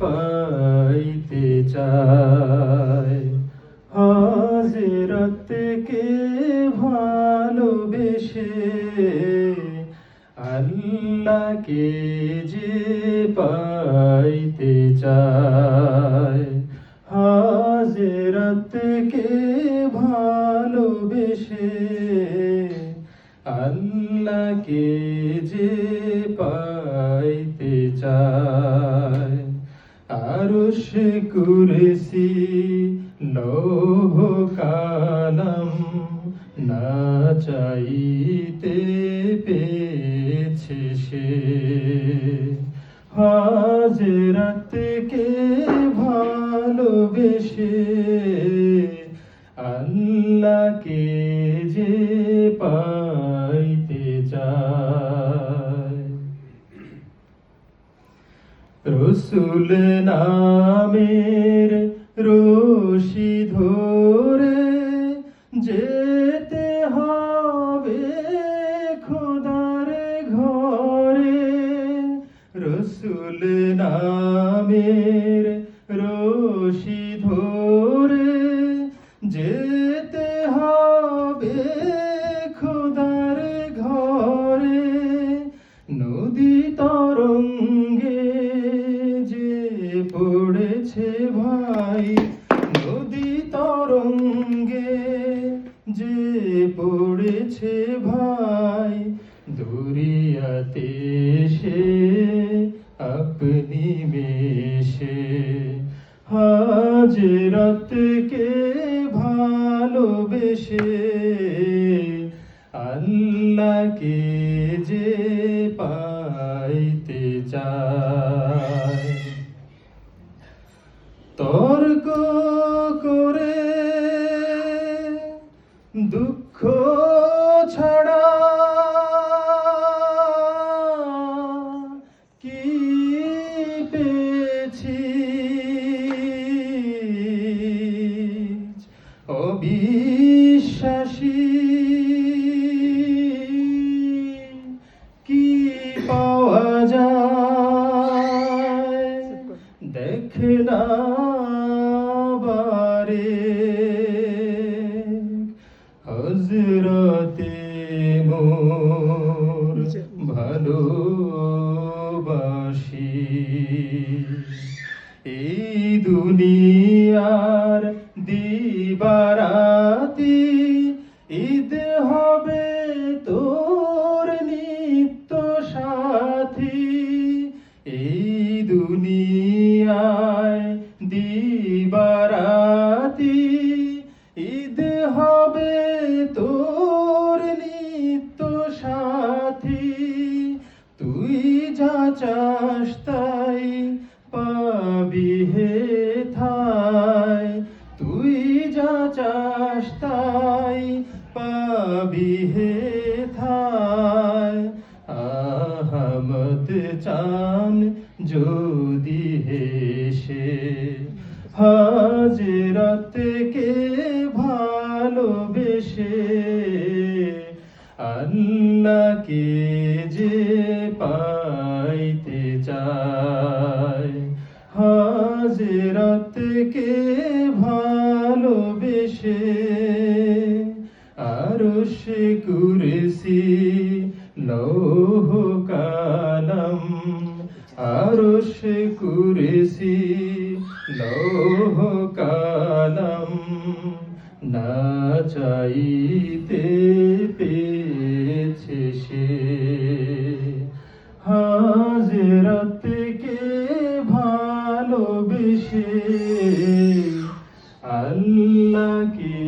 পাইতে চায়। হাজরতকে ভালোবেসে? আল্লাহকে যে পাইতে চায়? হাজরতকে ভালোবেসে? আল্লাহকে যে পাইতে আরশ কুরসি লৌহ কালাম না চাইতে পেয়েছে সে। হাজরতকে ভালোবেসে আল্লাহকে যে পাইতে রসুল নামের রশি ধরে যেতে হবে খোদার ঘরে। রসুল নামের ভাই নদী তরঙ্গে যে পড়েছে ভাই দুরিয়াতে সে আপনি মেশে। হাজরতকে ভালোবেসে আল্লাহকে যে পাইতে চায়। দুঃখ ছাড়া কি পেয়েছি? অবিশ্বাসী কি পাওয়া যায়? দেখ না বারে। হজরতে মোর ভালোবাসি। এই দুনিয়ার দিবারাতি ঈদ হবে চাস তাই পাবি হে থাই, তুই যা চাস তাই পাবি হে থাই। আহমদ চান যদি হে সে হেসে, হাজরতকে ভালোবেসে, আল্লাহকে যে পাইতে হাজরতকে ভালোবেসে? আরশ কুরসি লৌহ কালাম আরশ কুরসি লৌহ কালাম না চাইতে পেয়েছে সে। হাজরতকে আল্লাহকে